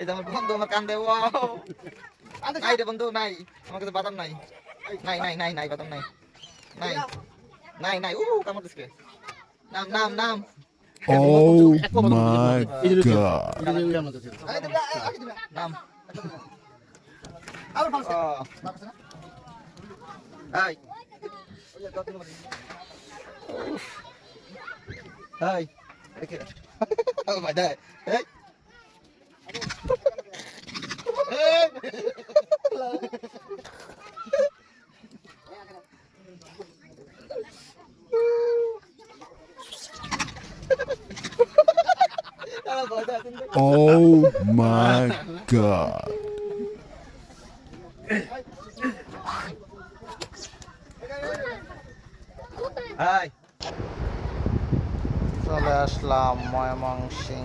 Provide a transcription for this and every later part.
এই যে আমার বন্ধু আমার কান্দে ওয়াও। নাই রে বন্ধু নাই। আমার কাছে বাদাম নাই। নাই নাই নাই নাই বাদাম নাই। নাই নাই নাই উ কামড় দিছে। নাম নাম নাম। Oh my god. নাম ও হাই হাই দেখে ও বাদা এই। Oh my god. চলে আসলাম ময়মনসিং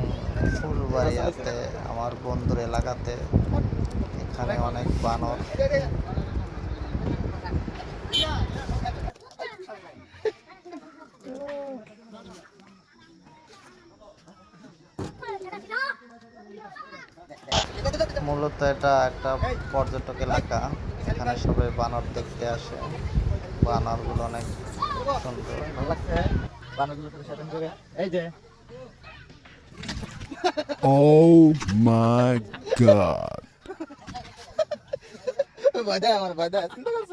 ফুলবাড়িয়াতে আমার বন্ধুর এলাকাতে এখানে অনেক বানর মূলত এটা একটা পর্যটক এলাকা। এখানে সবাই বানর দেখতে আসে। বানরগুলো অনেক সুন্দর। এই যে Oh my god. বাদা আমার বাদা চিন্তা করছ?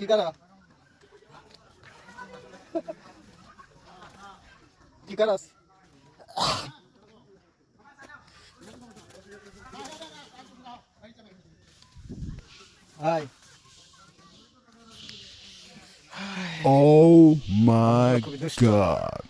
কি করো কি করস হাই Oh my god.